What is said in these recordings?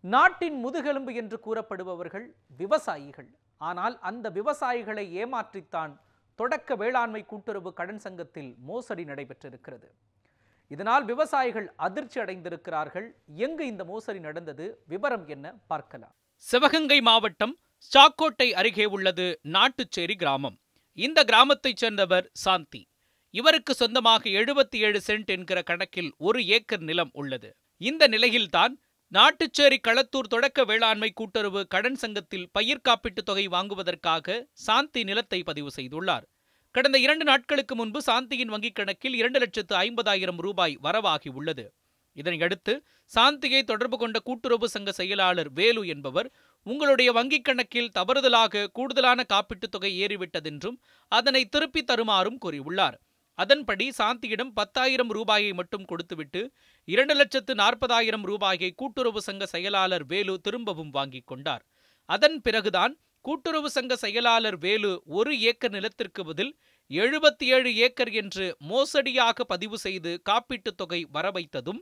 நாட்டின் முதுகெலும்பு என்று கூறப்படுபவர்கள் விவசாயிகள். ஆனால் அந்த விவசாயிகளை ஏமாற்றித்தான் தொடக்க வேளாண்மை கூட்டுறவு கடன் சங்கத்தில் மோசடி நடைபெற்றிருக்கிறது. இதனால் விவசாயிகள் அதிர்ச்சி அடைந்திருக்கிறார்கள். எங்கு இந்த மோசடி நடந்தது? விவரம் என்ன? பார்க்கலாம். சிவகங்கை மாவட்டம் சாக்கோட்டை அருகே உள்ளது நாட்டுச்சேரி கிராமம். இந்த கிராமத்தைச் சேர்ந்தவர் சாந்தி. இவருக்கு சொந்தமாக எழுபத்தி ஏழு சென்ட் என்கிற கணக்கில் ஒரு ஏக்கர் நிலம் உள்ளது. இந்த நிலையில்தான் நாட்டுச்சேரி களத்தூர் தொடக்க வேளாண்மை கூட்டுறவு கடன் சங்கத்தில் பயிர் காப்பீட்டுத் தொகை வாங்குவதற்காக சாந்தி நிலத்தை பதிவு செய்துள்ளார். கடந்த இரண்டு நாட்களுக்கு முன்பு சாந்தியின் வங்கிக் கணக்கில் இரண்டு லட்சத்து ஐம்பதாயிரம் ரூபாய் வரவாகி உள்ளது இதனையடுத்து சாந்தியை தொடர்பு கொண்ட கூட்டுறவு சங்க செயலாளர் வேலு என்பவர் உங்களுடைய வங்கிக் கணக்கில் தவறுதலாக கூடுதலான காப்பீட்டுத் தொகை ஏறிவிட்டதென்றும் அதனை திருப்பித் தருமாறும் கூறியுள்ளார். அதன்படி சாந்தியிடம் பத்தாயிரம் ரூபாயை மட்டும் கொடுத்துவிட்டு இரண்டு லட்சத்து நாற்பதாயிரம் ரூபாயை கூட்டுறவு சங்க செயலாளர் வேலு திரும்பவும் வாங்கிக் கொண்டார். அதன் பிறகுதான் கூட்டுறவு சங்க செயலாளர் வேலு ஒரு ஏக்கர் நிலத்திற்கு பதில் எழுபத்தி ஏழு ஏக்கர் என்று மோசடியாக பதிவு செய்து காப்பீட்டுத் தொகை வரவைத்ததும்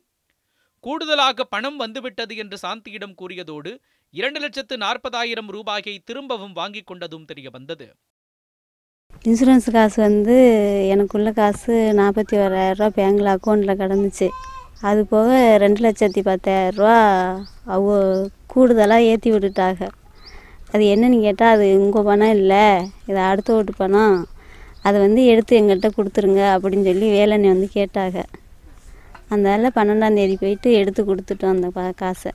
கூடுதலாக பணம் வந்துவிட்டது என்று சாந்தியிடம் கூறியதோடு இரண்டு லட்சத்து நாற்பதாயிரம் ரூபாயை திரும்பவும் வாங்கிக் கொண்டதும் தெரியவந்தது. இன்சூரன்ஸ் காசு வந்து எனக்குள்ள காசு நாற்பத்தி ஓராயிரரூவா பேங்கில் அக்கௌண்ட்டில் கிடந்துச்சு. அது போக ரெண்டு லட்சத்தி பத்தாயிரரூவா அவ கூடுதலாக ஏற்றி விட்டுட்டாங்க அது என்னன்னு கேட்டால் அது உங்கள் பணம் இல்லை. இது அடுத்த வீட்டு பணம். அதை வந்து எடுத்து எங்கள்கிட்ட கொடுத்துருங்க அப்படின்னு சொல்லி வேலனை வந்து கேட்டாங்க அதனால் பன்னெண்டாந்தேதி போயிட்டு எடுத்து கொடுத்துட்டோம் அந்த காசை.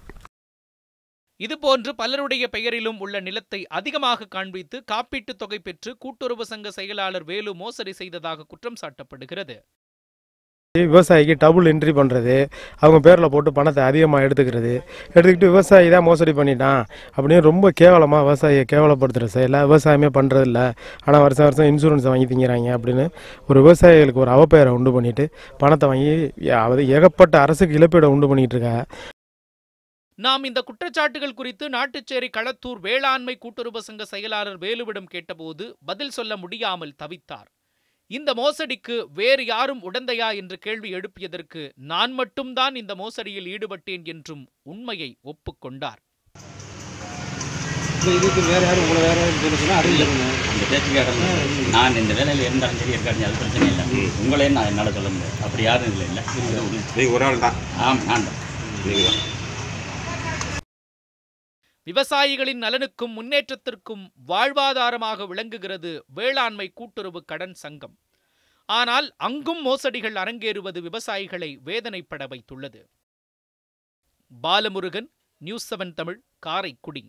இதுபோன்று பலருடைய பெயரிலும் உள்ள நிலத்தை அதிகமாக காண்பித்து காப்பீட்டுத் தொகை பெற்று கூட்டுறவு சங்க செயலாளர் வேலு மோசடி செய்ததாக குற்றம் சாட்டப்படுகிறது. விவசாயிக்கு டபுள் என்ட்ரி பண்ணுறது அவங்க பேரில் போட்டு பணத்தை அதிகமாக எடுத்துக்கிறது. எடுத்துக்கிட்டு விவசாயி தான் மோசடி பண்ணிட்டான் அப்படின்னு ரொம்ப கேவலமாக விவசாயியை கேவலப்படுத்துகிற செயலை விவசாயமே பண்ணுறதில்ல ஆனால் வருஷம் வருஷம் இன்சூரன்ஸ் வாங்கி திங்கிறாங்க அப்படின்னு ஒரு விவசாயிகளுக்கு ஒரு அவப்பெயரை உண்டு பண்ணிட்டு பணத்தை வாங்கி அதாவது ஏகப்பட்ட அரசுக்கு இழப்பீடை உண்டு பண்ணிகிட்டு இருக்காங்க. நாம் இந்த குற்றச்சாட்டுகள் குறித்து நாட்டுச்சேரி களத்தூர் வேளாண்மை கூட்டுறவு சங்க செயலாளர் வேலுவிடம் கேட்டபோது பதில் சொல்ல முடியாமல் தவித்தார். இந்த மோசடிக்கு வேறு யாரும் உடந்தையா என்று கேள்வி எழுப்பியதற்கு நான் மட்டும்தான் இந்த மோசடியில் ஈடுபட்டேன் என்றும் உண்மையை ஒப்புக்கொண்டார். இதுக்கு வேற யாரும் உங்களை வேற நான் இந்த வேலையில் இருந்தாலும் சரி இருக்காலும் அது பிரச்சனை இல்லை. உங்களே நான் என்னால் சொல்ல முடியாது. அப்படி யாரும் இல்லை. இல்லை ஒரு ஆள் தான். ஆம் நான் தான். விவசாயிகளின் நலனுக்கும் முன்னேற்றத்திற்கும் வாழ்வாதாரமாக விளங்குகிறது வேளாண்மை கூட்டுறவு கடன் சங்கம். ஆனால் அங்கும் மோசடிகள் அரங்கேறுவது விவசாயிகளை வேதனைப்பட வைத்துள்ளது. Balamurugan news seven Tamil Karaikudi.